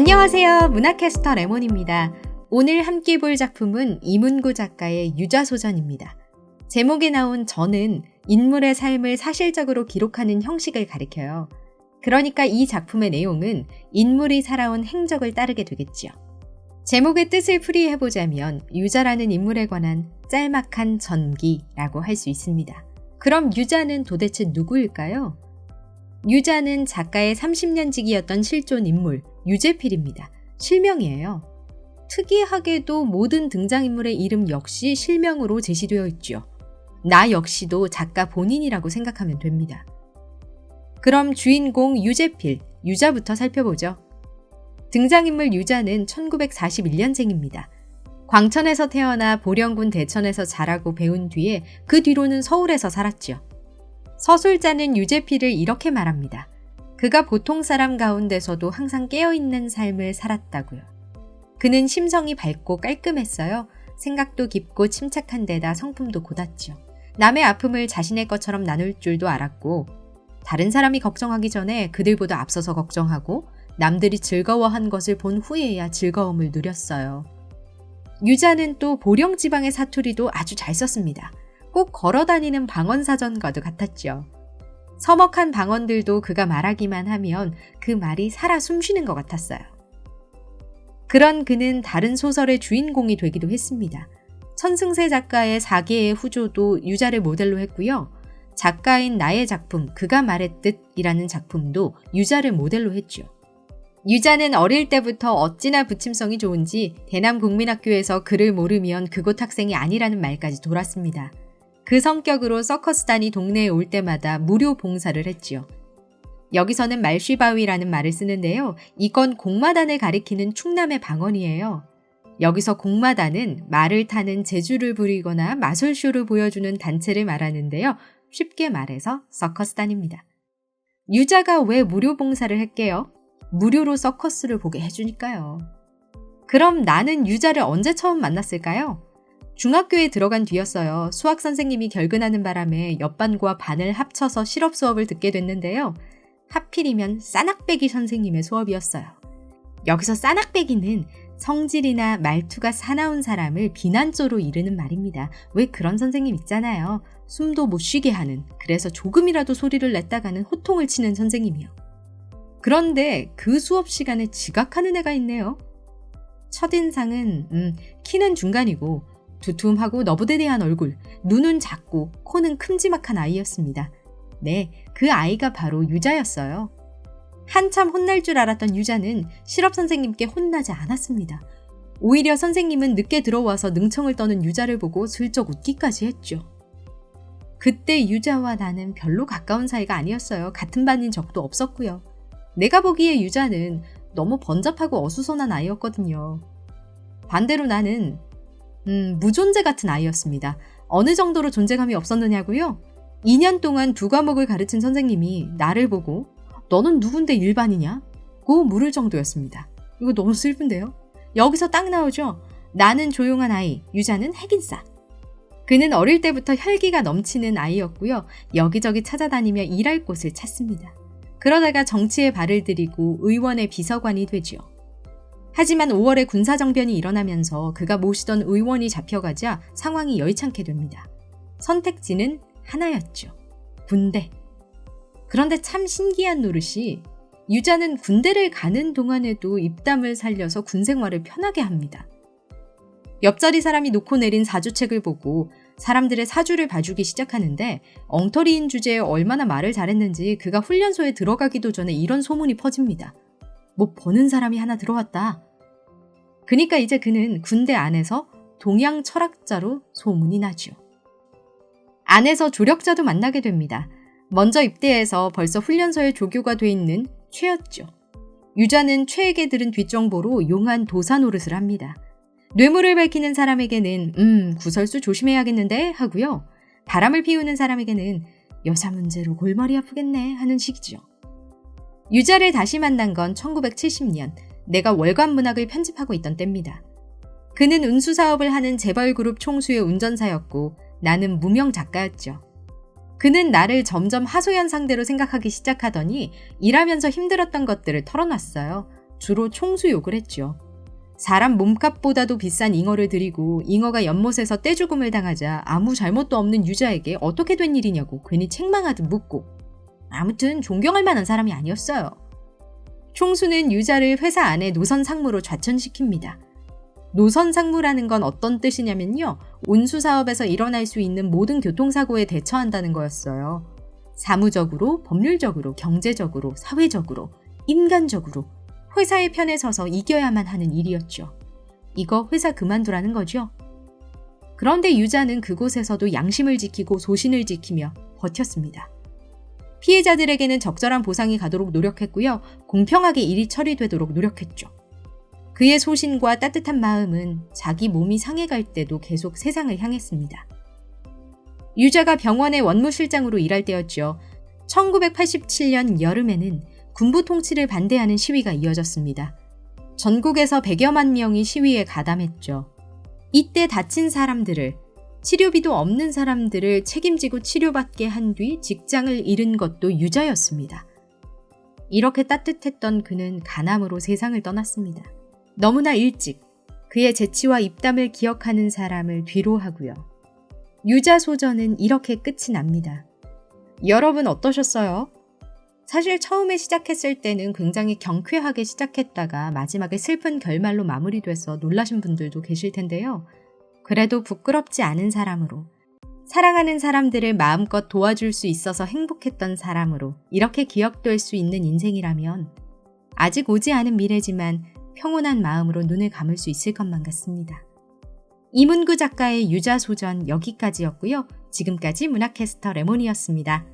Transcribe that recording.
안녕하세요. 문화캐스터 레몬입니다. 오늘 함께 볼 작품은 이문구 작가의 유자소전입니다. 제목에 나온 저는 인물의 삶을 사실적으로 기록하는 형식을 가리켜요. 그러니까 이 작품의 내용은 인물이 살아온 행적을 따르게 되겠지요. 제목의 뜻을 풀이해보자면 유자라는 인물에 관한 짤막한 전기라고 할 수 있습니다. 그럼 유자는 도대체 누구일까요? 유자는 작가의 30년 지기였던 실존 인물 유재필입니다. 실명이에요. 특이하게도 모든 등장인물의 이름 역시 실명으로 제시되어 있죠. 나 역시도 작가 본인이라고 생각하면 됩니다. 그럼 주인공 유재필, 유자부터 살펴보죠. 등장인물 유자는 1941년생입니다. 광천에서 태어나 보령군 대천에서 자라고 배운 뒤에 그 뒤로는 서울에서 살았죠. 서술자는 유재필을 이렇게 말합니다. 그가 보통 사람 가운데서도 항상 깨어있는 삶을 살았다고요. 그는 심성이 밝고 깔끔했어요. 생각도 깊고 침착한 데다 성품도 고닿죠. 남의 아픔을 자신의 것처럼 나눌 줄도 알았고, 다른 사람이 걱정하기 전에 그들보다 앞서서 걱정하고, 남들이 즐거워한 것을 본 후에야 즐거움을 누렸어요. 유자는 또 보령 지방의 사투리도 아주 잘 썼습니다. 꼭 걸어 다니는 방언사전과도 같았죠. 서먹한 방언들도 그가 말하기만 하면 그 말이 살아 숨쉬는 것 같았어요. 그런 그는 다른 소설의 주인공이 되기도 했습니다. 천승세 작가의 사계의 후조도 유자를 모델로 했고요. 작가인 나의 작품 그가 말했듯이라는 작품도 유자를 모델로 했죠. 유자는 어릴 때부터 어찌나 부침성이 좋은지 대남국민학교에서 그를 모르면 그곳 학생이 아니라는 말까지 돌았습니다. 그 성격으로 서커스단이 동네에 올 때마다 무료 봉사를 했지요. 여기서는 말쉬바위라는 말을 쓰는데요. 이건 공마단을 가리키는 충남의 방언이에요. 여기서 공마단은 말을 타는 재주를 부리거나 마술쇼를 보여주는 단체를 말하는데요. 쉽게 말해서 서커스단입니다. 유자가 왜 무료 봉사를 했게요? 무료로 서커스를 보게 해주니까요. 그럼 나는 유자를 언제 처음 만났을까요? 중학교에 들어간 뒤였어요. 수학 선생님이 결근하는 바람에 옆반과 반을 합쳐서 실업 수업을 듣게 됐는데요. 하필이면 싸낙배기 선생님의 수업이었어요. 여기서 싸낙배기는 성질이나 말투가 사나운 사람을 비난조로 이르는 말입니다. 왜 그런 선생님 있잖아요. 숨도 못 쉬게 하는, 그래서 조금이라도 소리를 냈다가는 호통을 치는 선생님이요. 그런데 그 수업 시간에 지각하는 애가 있네요. 첫인상은, 음, 키는 중간이고, 두툼하고 너부대대한 얼굴, 눈은 작고 코는 큼지막한 아이였습니다. 네, 그 아이가 바로 유자였어요. 한참 혼날 줄 알았던 유자는 실업 선생님께 혼나지 않았습니다. 오히려 선생님은 늦게 들어와서 능청을 떠는 유자를 보고 슬쩍 웃기까지 했죠. 그때 유자와 나는 별로 가까운 사이가 아니었어요. 같은 반인 적도 없었고요. 내가 보기에 유자는 너무 번잡하고 어수선한 아이였거든요. 반대로 나는 음, 무존재 같은 아이였습니다. 어느 정도로 존재감이 없었느냐고요? 2년 동안 두 과목을 가르친 선생님이 나를 보고 너는 누군데 일반이냐? 고 물을 정도였습니다. 이거 너무 슬픈데요? 여기서 딱 나오죠? 나는 조용한 아이, 유자는 핵인싸. 그는 어릴 때부터 혈기가 넘치는 아이였고요. 여기저기 찾아다니며 일할 곳을 찾습니다. 그러다가 정치에 발을 들이고 의원의 비서관이 되죠. 하지만 5월에 군사정변이 일어나면서 그가 모시던 의원이 잡혀가자 상황이 여의찮게 됩니다. 선택지는 하나였죠. 군대. 그런데 참 신기한 노릇이 유자는 군대를 가는 동안에도 입담을 살려서 군 생활을 편하게 합니다. 옆자리 사람이 놓고 내린 사주책을 보고 사람들의 사주를 봐주기 시작하는데 엉터리인 주제에 얼마나 말을 잘했는지 그가 훈련소에 들어가기도 전에 이런 소문이 퍼집니다. 뭐 버는 사람이 하나 들어왔다. 그니까 이제 그는 군대 안에서 동양 철학자로 소문이 나죠. 안에서 조력자도 만나게 됩니다. 먼저 입대해서 벌써 훈련소에 조교가 돼 있는 최였죠. 유자는 최에게 들은 뒷정보로 용한 도사 노릇을 합니다. 뇌물을 밝히는 사람에게는 음 구설수 조심해야겠는데 하고요. 바람을 피우는 사람에게는 여자 문제로 골머리 아프겠네 하는 식이죠. 유자를 다시 만난 건 1970년 내가 월간 문학을 편집하고 있던 때입니다. 그는 운수 사업을 하는 재벌 그룹 총수의 운전사였고 나는 무명 작가였죠. 그는 나를 점점 하소연 상대로 생각하기 시작하더니 일하면서 힘들었던 것들을 털어놨어요. 주로 총수 욕을 했죠. 사람 몸값보다도 비싼 잉어를 들이고 잉어가 연못에서 떼죽음을 당하자 아무 잘못도 없는 유자에게 어떻게 된 일이냐고 괜히 책망하듯 묻고 아무튼 존경할 만한 사람이 아니었어요. 총수는 유자를 회사 안에 노선 상무로 좌천시킵니다. 노선 상무라는 건 어떤 뜻이냐면요. 운수 사업에서 일어날 수 있는 모든 교통사고에 대처한다는 거였어요. 사무적으로, 법률적으로, 경제적으로, 사회적으로, 인간적으로 회사의 편에 서서 이겨야만 하는 일이었죠. 이거 회사 그만두라는 거죠. 그런데 유자는 그곳에서도 양심을 지키고 소신을 지키며 버텼습니다. 피해자들에게는 적절한 보상이 가도록 노력했고요. 공평하게 일이 처리되도록 노력했죠. 그의 소신과 따뜻한 마음은 자기 몸이 상해갈 때도 계속 세상을 향했습니다. 유자가 병원의 원무실장으로 일할 때였죠. 1987년 여름에는 군부 통치를 반대하는 시위가 이어졌습니다. 전국에서 100여만 명이 시위에 가담했죠. 이때 다친 사람들을, 치료비도 없는 사람들을 책임지고 치료받게 한 뒤 직장을 잃은 것도 유자였습니다. 이렇게 따뜻했던 그는 간암으로 세상을 떠났습니다. 너무나 일찍 그의 재치와 입담을 기억하는 사람을 뒤로 하고요. 유자 소전은 이렇게 끝이 납니다. 여러분 어떠셨어요? 사실 처음에 시작했을 때는 굉장히 경쾌하게 시작했다가 마지막에 슬픈 결말로 마무리돼서 놀라신 분들도 계실 텐데요. 그래도 부끄럽지 않은 사람으로, 사랑하는 사람들을 마음껏 도와줄 수 있어서 행복했던 사람으로 이렇게 기억될 수 있는 인생이라면 아직 오지 않은 미래지만 평온한 마음으로 눈을 감을 수 있을 것만 같습니다. 이문구 작가의 유자소전 여기까지였고요. 지금까지 문학캐스터 레몬이었습니다.